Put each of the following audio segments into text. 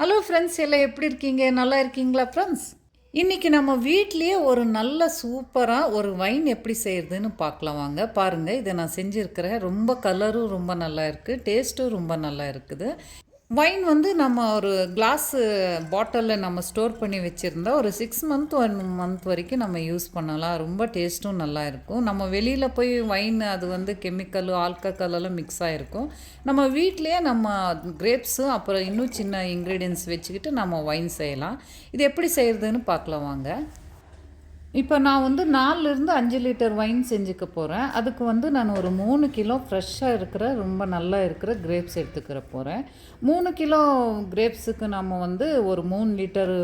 Hello friends எல்லாம் எப்படி இருக்கீங்க? நல்லா இருக்கீங்களா ஃப்ரெண்ட்ஸ் இன்றைக்கி நம்ம வீட்லேயே ஒரு நல்ல சூப்பராக ஒரு வைன் எப்படி செய்கிறதுன்னு பார்க்கலாம். வாங்க பாருங்கள் இதை நான் செஞ்சுருக்கிறேன். ரொம்ப கலரும் ரொம்ப நல்லா இருக்குது டேஸ்ட்டும் ரொம்ப நல்லா இருக்குது. வைன் வந்து நம்ம ஒரு கிளாஸு பாட்டிலில் நம்ம ஸ்டோர் பண்ணி வச்சுருந்தா ஒரு சிக்ஸ் மந்த் ஒன் மந்த் வரைக்கும் நம்ம யூஸ் பண்ணலாம். ரொம்ப டேஸ்ட்டும் நல்லா இருக்கும். நம்ம வெளியில் போய் வைன் அது வந்து கெமிக்கலு ஆல்கஹாலெல்லாம் மிக்ஸ் ஆகிருக்கும் நம்ம வீட்லேயே நம்ம கிரேப்ஸும் அப்புறம் இன்னும் சின்ன இன்க்ரீடியன்ஸ் வச்சுக்கிட்டு நம்ம வைன் செய்யலாம். இது எப்படி செய்கிறதுன்னு பார்க்கலாம் வாங்க. இப்போ நான் வந்து நாலுலேருந்து அஞ்சு லிட்டர் வைன் செஞ்சுக்க போகிறேன் அதுக்கு வந்து நான் ஒரு மூணு கிலோ ஃப்ரெஷ்ஷாக இருக்கிற ரொம்ப நல்லா இருக்கிற கிரேப்ஸ் எடுத்துக்கிற போகிறேன் மூணு கிலோ கிரேப்ஸுக்கு நம்ம வந்து ஒரு மூணு லிட்டர்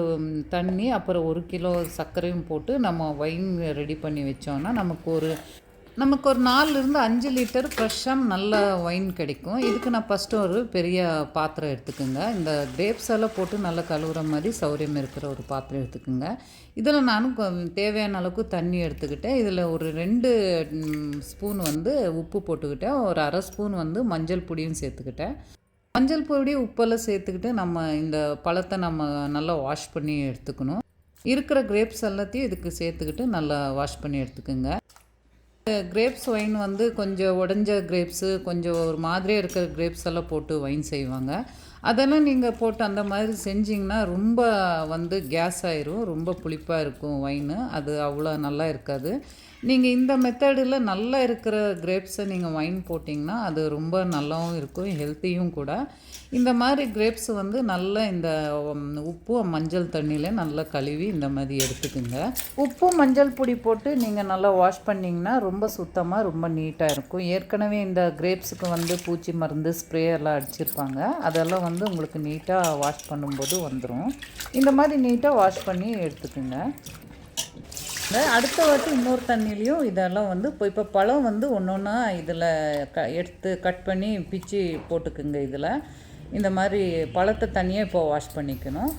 தண்ணி அப்புறம் ஒரு கிலோ சர்க்கரையும் போட்டு நம்ம வைன் ரெடி பண்ணி வச்சோன்னா நமக்கு ஒரு நமக்கு ஒரு நாலுலேருந்து அஞ்சு லிட்டர் ஃப்ரெஷ்ஷாக நல்ல ஒயின் கிடைக்கும். இதுக்கு நான் ஃபஸ்ட்டு ஒரு பெரிய பாத்திரம் எடுத்துக்கோங்க. இந்த கிரேப்ஸ் எல்லாம் போட்டு நல்லா கழுவுற மாதிரி சௌரியம் இருக்கிற ஒரு பாத்திரம் எடுத்துக்கோங்க. இதில் நானும் தேவையான அளவுக்கு தண்ணி எடுத்துக்கிட்டேன். இதில் ஒரு ரெண்டு ஸ்பூன் வந்து உப்பு போட்டுக்கிட்டேன். ஒரு அரை ஸ்பூன் வந்து மஞ்சள் பொடியும் சேர்த்துக்கிட்டேன். மஞ்சள் பொடி உப்பெல்லாம் சேர்த்துக்கிட்டு நம்ம இந்த பழத்தை நம்ம நல்லா வாஷ் பண்ணி எடுத்துக்கணும். இருக்கிற கிரேப்ஸ் எல்லாத்தையும் இதுக்கு சேர்த்துக்கிட்டு நல்லா வாஷ் பண்ணி எடுத்துக்கோங்க. கிரேப்ஸ் ஒயின் வந்து கொஞ்சம் உடஞ்ச கிரேப்ஸு கொஞ்சம் ஒரு மாதிரியாக இருக்கிற கிரேப்ஸ் எல்லாம் போட்டு ஒயின் செய்வாங்க. அதெல்லாம் நீங்கள் போட்டு அந்த மாதிரி செஞ்சிங்கன்னா ரொம்ப வந்து கேஸ் ஆயிரும் ரொம்ப புளிப்பாக இருக்கும் ஒயின் அது அவ்வளோ நல்லா இருக்காது. நீங்கள் இந்த மெத்தடில் நல்லா இருக்கிற கிரேப்ஸை நீங்கள் ஒயின் போட்டிங்கன்னா அது ரொம்ப நல்லாவும் இருக்கும் ஹெல்த்தியும் கூட. இந்த மாதிரி கிரேப்ஸ் வந்து நல்லா இந்த உப்பு மஞ்சள் தண்ணியில் நல்லா கழுவி இந்த மாதிரி எடுத்துக்குங்க. உப்பு மஞ்சள் பொடி போட்டு நீங்கள் நல்லா வாஷ் பண்ணிங்கன்னா ரொம்ப சுத்தமாக ரொம்ப நீட்டாக இருக்கும். ஏற்கனவே இந்த கிரேப்ஸுக்கு வந்து பூச்சி மருந்து ஸ்ப்ரே எல்லாம் அடிச்சிருப்பாங்க. அதெல்லாம் வந்து வந்து உங்களுக்கு நீட்டாக வாஷ் பண்ணும்போது வந்துடும் இந்த மாதிரி நீட்டாக வாஷ் பண்ணி எடுத்துக்குங்க. இந்த அடுத்த வாட்டி இன்னொரு தண்ணிலையும் இதெல்லாம் வந்து இப்போ இப்போ பழம் வந்து ஒன்று ஒன்றா இதில் க எடுத்து கட் பண்ணி பிச்சு போட்டுக்குங்க இதில். இந்த மாதிரி பழத்தை தனியாக இப்போ வாஷ் பண்ணிக்கணும்.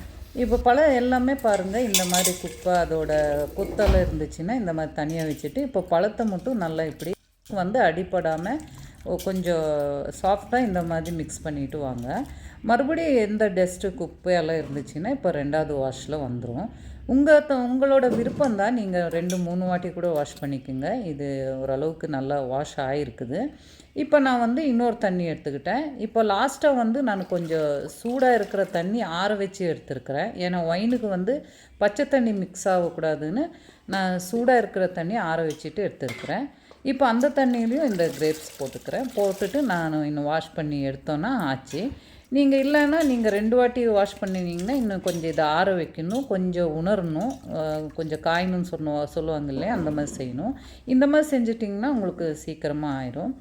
இப்போ பழம் எல்லாமே பாருங்கள் இந்த மாதிரி குப்பை அதோட குத்தலை இருந்துச்சுன்னா இந்த மாதிரி தனியாக வச்சுட்டு இப்போ பழத்தை மட்டும் நல்லா இப்படி வந்து அடிப்படாமல் கொஞ்சம் சாஃப்டாக இந்த மாதிரி மிக்ஸ் பண்ணிவிட்டு வாங்க. மறுபடியும் எந்த டஸ்ட்டு குப்பையெல்லாம் இருந்துச்சுன்னா இப்போ ரெண்டாவது வாஷில் வந்துடும் உங்கள் த உங்களோட விருப்பம் தான் நீங்கள் ரெண்டு மூணு வாட்டி கூட வாஷ் பண்ணிக்கோங்க. இது ஓரளவுக்கு நல்லா வாஷ் ஆகிருக்குது இப்போ நான் வந்து இன்னொரு தண்ணி எடுத்துக்கிட்டேன். இப்போ லாஸ்ட்டாக வந்து நான் கொஞ்சம் சூடாக இருக்கிற தண்ணி ஆற வச்சு எடுத்துருக்கிறேன். ஏன்னா ஒயினுக்கு வந்து பச்சை தண்ணி மிக்ஸ் ஆகக்கூடாதுன்னு நான் சூடாக இருக்கிற தண்ணி ஆற வச்சுட்டு எடுத்துருக்கிறேன். இப்போ அந்த தண்ணியிலையும் இந்த கிரேப்ஸ் போட்டுக்கிறேன். போட்டுட்டு நான் இன்னும் வாஷ் பண்ணி எடுத்தோன்னா ஆச்சு. நீங்கள் இல்லைன்னா நீங்கள் ரெண்டு வாட்டி வாஷ் பண்ணினீங்கன்னா இன்னும் கொஞ்சம் இதை ஆற வைக்கணும் கொஞ்சம் உணரணும். கொஞ்சம் காயணும்னு சொன்ன சொல்லுவாங்க இல்லையா? அந்த மாதிரி செய்யணும். இந்த மாதிரி செஞ்சிட்டிங்கன்னா உங்களுக்கு சீக்கிரமாக ஆயிரும்.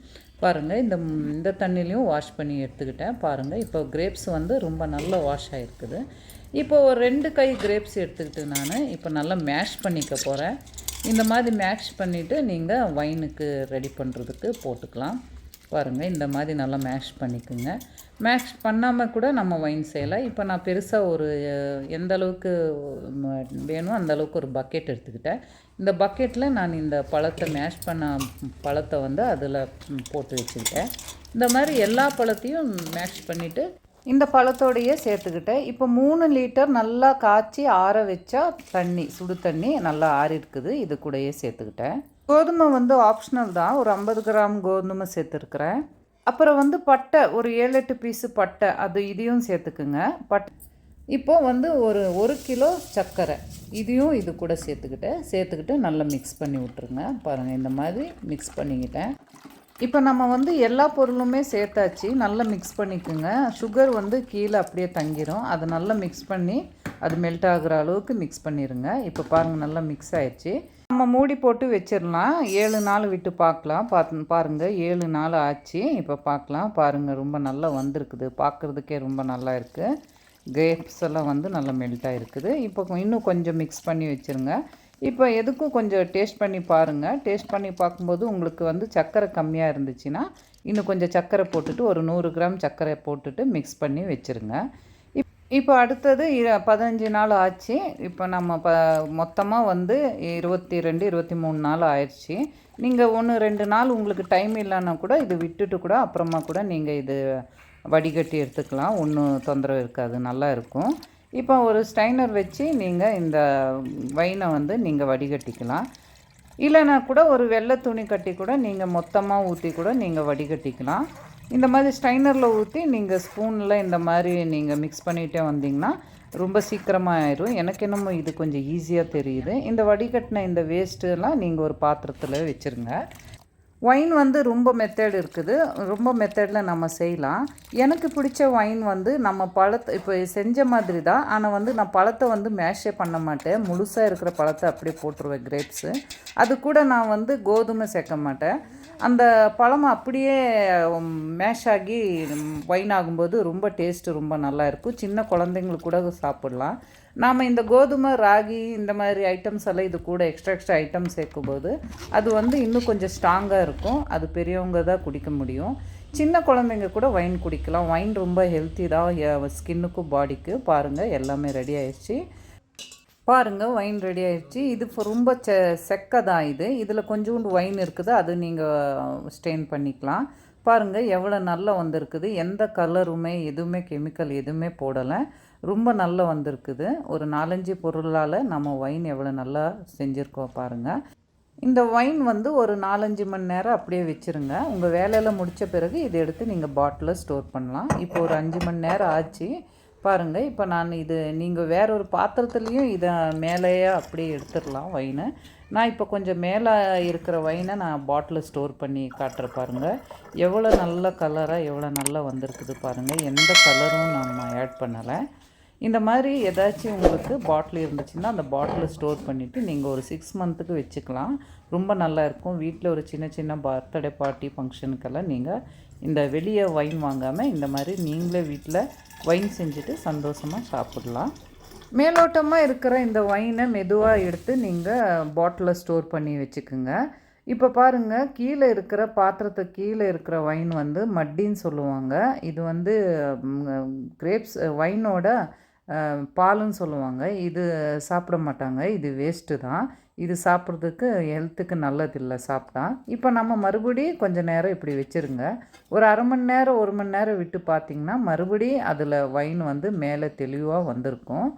பாருங்கள் இந்த இந்த தண்ணிலையும் வாஷ் பண்ணி எடுத்துக்கிட்டேன். பாருங்கள் இப்போ கிரேப்ஸ் வந்து ரொம்ப நல்ல வாஷ் ஆகிருக்குது இப்போ ஒரு ரெண்டு கை கிரேப்ஸ் எடுத்துக்கிட்டு நான் இப்போ நல்லா மேஷ் பண்ணிக்க போகிறேன் இந்த மாதிரி மேஷ் பண்ணிவிட்டு நீங்கள் வைனுக்கு ரெடி பண்ணுறதுக்கு போட்டுக்கலாம். பாருங்கள் இந்த மாதிரி நல்லா மேஷ் பண்ணிக்கோங்க. மேஷ் பண்ணாமல் கூட நம்ம ஒயின் செய்யலாம். இப்போ நான் பெருசாக ஒரு எந்த அளவுக்கு வேணும் வேணுமோ அந்த அளவுக்கு ஒரு பக்கெட் எடுத்துக்கிட்டேன். இந்த பக்கெட்டில் நான் இந்த பழத்தை மேஷ் பண்ண பழத்தை வந்து அதில் போட்டு வச்சுக்கிட்டேன். இந்த மாதிரி எல்லா பழத்தையும் மேஷ் பண்ணிவிட்டு இந்த பழத்தோடையே சேர்த்துக்கிட்டேன். இப்போ மூணு லிட்டர் நல்லா காய்ச்சி ஆற வச்சா தண்ணி சுடு தண்ணி நல்லா ஆறி இருக்குது இது கூடயே சேர்த்துக்கிட்டேன். கோதுமை வந்து ஆப்ஷனல் தான். ஒரு ஐம்பது கிராம் கோதுமை சேர்த்துருக்குறேன். அப்புறம் வந்து பட்டை ஒரு ஏழு எட்டு பீஸு பட்டை அது இதையும் சேர்த்துக்குங்க. பட் இப்போ வந்து ஒரு ஒரு கிலோ சர்க்கரை. இதையும் இது கூட சேர்த்துக்கிட்டேன் சேர்த்துக்கிட்டு நல்லா மிக்ஸ் பண்ணி விட்ருங்க பாருங்கள் இந்த மாதிரி மிக்ஸ் பண்ணிக்கிட்டேன். இப்போ நம்ம வந்து எல்லா பொருளுமே சேர்த்தாச்சு. நல்லா மிக்ஸ் பண்ணிக்கோங்க. சுகர் வந்து கீழே அப்படியே தங்கிரும். அதை நல்லா மிக்ஸ் பண்ணி அது மெல்ட் ஆகுற அளவுக்கு மிக்ஸ் பண்ணிடுங்க இப்போ பாருங்கள் நல்லா மிக்ஸ் ஆயிடுச்சு. நம்ம மூடி போட்டு வச்சிடலாம். ஏழு நாள் விட்டு பார்க்கலாம். பார்த்து பாருங்கள் ஏழு நாள் ஆச்சு. இப்போ பார்க்கலாம். பாருங்கள் ரொம்ப நல்லா வந்திருக்குது. பார்க்குறதுக்கே ரொம்ப நல்லா இருக்குது கிரேப்ஸ் எல்லாம் வந்து நல்லா மெல்ட் ஆகிருக்குது இப்போ இன்னும் கொஞ்சம் மிக்ஸ் பண்ணி வச்சுருங்க. இப்போ எதுக்கும் கொஞ்சம் டேஸ்ட் பண்ணி பாருங்கள் டேஸ்ட் பண்ணி பார்க்கும்போது உங்களுக்கு வந்து சர்க்கரை கம்மியாக இருந்துச்சுன்னா இன்னும் கொஞ்சம் சர்க்கரை போட்டுட்டு ஒரு நூறு கிராம் சர்க்கரை போட்டுட்டு மிக்ஸ் பண்ணி வச்சுருங்க. இப்போ அடுத்தது இ- பதினஞ்சு நாள் ஆச்சு. இப்போ நம்ம ப மொத்தமாக வந்து இருபத்தி ரெண்டு இருபத்தி மூணு நாள் ஆயிடுச்சு. நீங்கள் ஒன்று ரெண்டு நாள் உங்களுக்கு டைம் இல்லைன்னா கூட இது விட்டுட்டு கூட அப்புறமா கூட நீங்கள் இது வடிகட்டி எடுத்துக்கலாம். ஒன்றும் தொந்தரவு இருக்காது நல்லா இருக்கும். இப்போ ஒரு ஸ்டைனர் வச்சு நீங்கள் இந்த வைனை வந்து நீங்கள் வடிகட்டிக்கலாம். இல்லைனா கூட ஒரு வெள்ளை துணி கட்டி கூட நீங்கள் மொத்தமாக ஊற்றி கூட நீங்கள் வடிகட்டிக்கலாம். இந்த மாதிரி ஸ்ட்ரைனரில் ஊற்றி நீங்கள் ஸ்பூனில் இந்த மாதிரி நீங்கள் மிக்ஸ் பண்ணிகிட்டே வந்தீங்கன்னா ரொம்ப சீக்கிரமாக ஆயிரும். எனக்கு என்னமோ இது கொஞ்சம் ஈஸியாக தெரியுது. இந்த வடிகட்டின இந்த வேஸ்ட்டுலாம் நீங்கள் ஒரு பாத்திரத்தில் வச்சுருங்க. ஒயின் வந்து ரொம்ப மெத்தட் இருக்குது. ரொம்ப மெத்தடில் நம்ம செய்யலாம். எனக்கு பிடிச்ச ஒயின் வந்து நம்ம பழத்தை இப்போ செஞ்ச மாதிரி தான். ஆனால் வந்து நான் பழத்தை வந்து மேஷே பண்ண மாட்டேன். முழுசாக இருக்கிற பழத்தை அப்படியே போட்டுருவேன் கிரேப்ஸு அது கூட நான் வந்து கோதுமை சேர்க்க மாட்டேன். அந்த பழம் அப்படியே மேஷ் ஆகி ஒயின் ஆகும்போது ரொம்ப டேஸ்ட்டு ரொம்ப நல்லா இருக்கும். சின்ன குழந்தைங்களுக்கு கூட சாப்பிட்லாம். நாம் இந்த கோதுமை ராகி இந்த மாதிரி ஐட்டம்ஸ் எல்லாம் இது கூட எக்ஸ்ட்ரா எக்ஸ்ட்ரா ஐட்டம் சேர்க்கும்போது அது வந்து இன்னும் கொஞ்சம் ஸ்ட்ராங்காக இருக்கும். அது பெரியவங்க தான் குடிக்க முடியும். சின்ன குழந்தைங்க கூட ஒயின் குடிக்கலாம். ஒயின் ரொம்ப ஹெல்த்தி தான் ஸ்கின்னுக்கும் பாடிக்கு பாருங்கள் எல்லாமே ரெடி ஆயிடுச்சு. பாருங்கள் ஒயின் ரெடி ஆயிடுச்சு. இது ரொம்ப செ செக்க தான் இது. இதில் கொஞ்சோண்டு ஒயின் இருக்குது. அது நீங்கள் ஸ்டெயின் பண்ணிக்கலாம். பாருங்கள் எவ்வளோ நல்லா வந்திருக்குது. எந்த கலருமே எதுவுமே கெமிக்கல் எதுவுமே போடலை. ரொம்ப நல்லா வந்திருக்குது. ஒரு நாலஞ்சு பொருளால் நம்ம ஒயின் எவ்வளோ நல்லா செஞ்சுருக்கோம் பாருங்கள் இந்த ஒயின் வந்து ஒரு நாலஞ்சு மணி நேரம் அப்படியே வச்சுருங்க. உங்கள் வேலையில் முடித்த பிறகு இதை எடுத்து நீங்கள் பாட்டிலில் ஸ்டோர் பண்ணலாம். இப்போ ஒரு அஞ்சு மணி நேரம் ஆச்சு. பாருங்கள் இப்போ நான் இது நீங்கள் வேற ஒரு பாத்திரத்துலேயும் இதை மேலேயே அப்படியே எடுத்துடலாம் ஒயினை நான் இப்போ கொஞ்சம் மேலே இருக்கிற ஒயினை நான் பாட்டிலில் ஸ்டோர் பண்ணி காட்டுற பாருங்கள் எவ்வளோ நல்ல கலராக எவ்வளோ நல்லா வந்திருக்குது பாருங்கள் எந்த கலரும் நம்ம ஆட் பண்ணலை. இந்த மாதிரி ஏதாச்சும் உங்களுக்கு பாட்டில் இருந்துச்சுன்னா அந்த பாட்டிலை ஸ்டோர் பண்ணிவிட்டு நீங்கள் ஒரு சிக்ஸ் மந்த்துக்கு வச்சுக்கலாம். ரொம்ப நல்லா இருக்கும். வீட்டில் ஒரு சின்ன சின்ன பர்த்டே பார்ட்டி ஃபங்க்ஷனுக்கெல்லாம் நீங்கள் இந்த வெளியே ஒயின் வாங்காமல் இந்த மாதிரி நீங்களே வீட்டில் ஒயின் செஞ்சுட்டு சந்தோஷமாக சாப்பிடலாம். மேலோட்டமாக இருக்கிற இந்த ஒயினை மெதுவாக எடுத்து நீங்கள் பாட்டிலில் ஸ்டோர் பண்ணி வச்சுக்கோங்க. இப்போ பாருங்கள் கீழே இருக்கிற பாத்திரத்துக்கு கீழே இருக்கிற ஒயின் வந்து மட்டின்னு சொல்லுவாங்க. இது வந்து கிரேப்ஸ் ஒயினோட பாலுன்னு சொல்லுவாங்க. இது சாப்பிட மாட்டாங்க. இது வேஸ்ட்டு தான். இது சாப்பிட்றதுக்கு ஹெல்த்துக்கு நல்லதில்லை சாப்பிட்டா. இப்போ நம்ம மறுபடியும் கொஞ்சம் நேரம் இப்படி வச்சுருங்க. ஒரு அரை மணி நேரம் ஒரு மணி நேரம் விட்டு பார்த்திங்கன்னா மறுபடியும் அதில் வைன் வந்து மேலே தெளிவாக வந்திருக்கும்.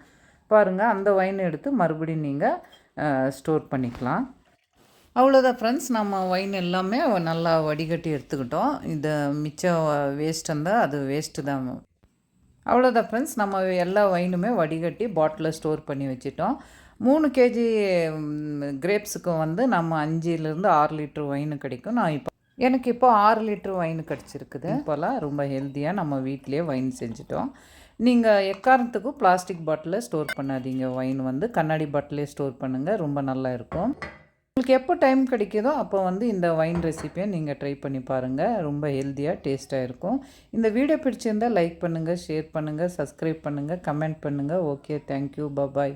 பாருங்கள் அந்த வைன் எடுத்து மறுபடியும் நீங்கள் ஸ்டோர் பண்ணிக்கலாம். அவ்வளோதான் ஃப்ரெண்ட்ஸ் நம்ம ஒயின் எல்லாமே நல்லா வடிகட்டி எடுத்துக்கிட்டோம். இந்த மிச்சம் வேஸ்ட் இருந்தால் அது வேஸ்ட்டு தான். அவ்வளோதான் ஃப்ரெண்ட்ஸ் நம்ம எல்லா ஒயினுமே வடிகட்டி பாட்டிலில் ஸ்டோர் பண்ணி வச்சிட்டோம். மூணு கேஜி கிரேப்ஸுக்கு வந்து நம்ம அஞ்சுலேருந்து ஆறு லிட்ரு ஒயின் கிடைக்கும். நான் இப்போ எனக்கு இப்போ ஆறு லிட்ரு ஒயின் கிடச்சிருக்குது. இப்போல்லாம் ரொம்ப ஹெல்த்தியாக நம்ம வீட்டிலே ஒயின் செஞ்சிட்டோம். நீங்கள் எக்காரணத்துக்கும் பிளாஸ்டிக் பாட்டிலில் ஸ்டோர் பண்ணாதீங்க. ஒயின் வந்து கண்ணாடி பாட்டிலே ஸ்டோர் பண்ணுங்கள் ரொம்ப நல்லா இருக்கும். உங்களுக்கு எப்போ டைம் கிடைக்குதோ அப்போ வந்து இந்த வைன் ரெசிப்பியை நீங்கள் ட்ரை பண்ணி பாருங்கள் ரொம்ப ஹெல்த்தியாக டேஸ்ட்டாக இருக்கும். இந்த வீடியோ பிடிச்சிருந்தால் லைக் பண்ணுங்கள் ஷேர் பண்ணுங்கள் சப்ஸ்கிரைப் பண்ணுங்கள் கமெண்ட் பண்ணுங்கள் ஓகே தேங்க்யூ பபாய்